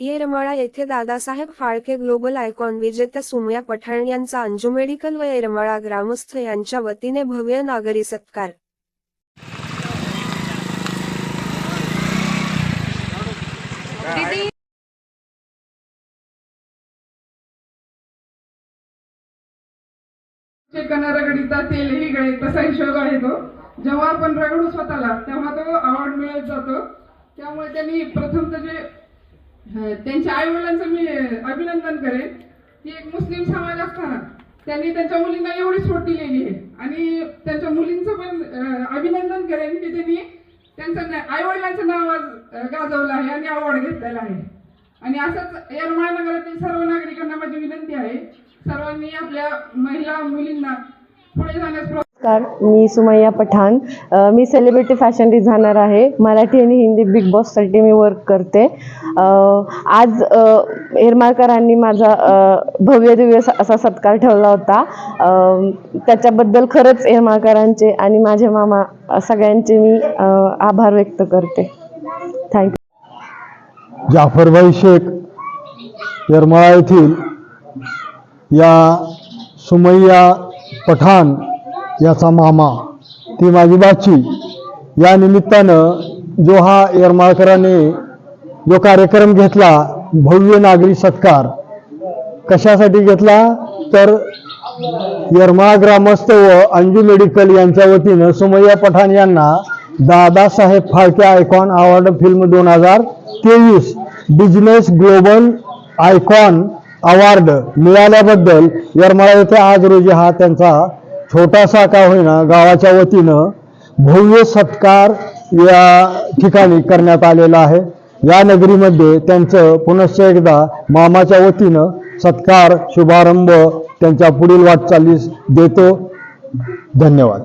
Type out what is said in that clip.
येरमाळा येथे Dadasaheb Phalke global icon विजेत्या सुमया पठाण यांचा अंजू मेडिकल व येरमाळा ग्रामस्थ यांच्या वतीने भव्य नागरी सत्कार. तेलही तसा हिशोब आहे तो. जेव्हा आपण रगडू स्वतःला तेव्हा तो आवड मिळत जातो. त्यामुळे त्यांनी प्रथम तर जे त्यांच्या आई वडिलांचं मी अभिनंदन करेन. की एक मुस्लिम समाज असताना त्यांनी त्यांच्या मुलींना एवढी सोट दिलेली आहे. आणि त्यांच्या मुलींचं पण अभिनंदन करेन की त्यांनी त्यांचं आई वडिलांचं नाव आज गाजवलं आहे आणि अवॉर्ड घेतलेला आहे. आणि असंच येरमाळा नगरातील सर्व नागरिकांना माझी विनंती आहे. सर्वांनी आपल्या महिला मुलींना पुढे जाण्यास नमस्कार मी सुमैया पठाण. मी सेलिब्रिटी फॅशन डिझायनर आहे. मराठी आणि हिंदी बिग बॉससाठी मी वर्क करते. आज हेरमाळकरांनी येरमाळकरांनी माझा भव्य दिव्य असा सत्कार ठेवला होता. त्याच्याबद्दल खरंच येरमाळकरांचे आणि माझे मामा सगळ्यांचे मी आभार व्यक्त करते. थँक्यू जाफरभाई शेख येरमाळा येथील या सुमैया पठाण याचा मामा ती माझी बाची. या निमित्तानं जो हा येरमाळकरांनी जो कार्यक्रम घेतला भव्य नागरी सत्कार. कशासाठी घेतला? तर येरमाळा ग्रामस्थ व अंजू मेडिकल यांच्या वतीनं सुमय्या पठाण यांना Dadasaheb Phalke icon award film दोन हजार तेवीस बिझनेस ग्लोबल आयकॉन अवॉर्ड मिळाल्याबद्दल येरमाळा येथे आज रोजी हा त्यांचा छोटासा का होईना गावाच्या वतीनं भव्य सत्कार या ठिकाणी करण्यात आलेला आहे. या नगरीमध्ये त्यांचं पुनश्च एकदा मामाच्या वतीनं सत्कार शुभारंभ त्यांच्या पुढील वाटचालीस देतो. धन्यवाद.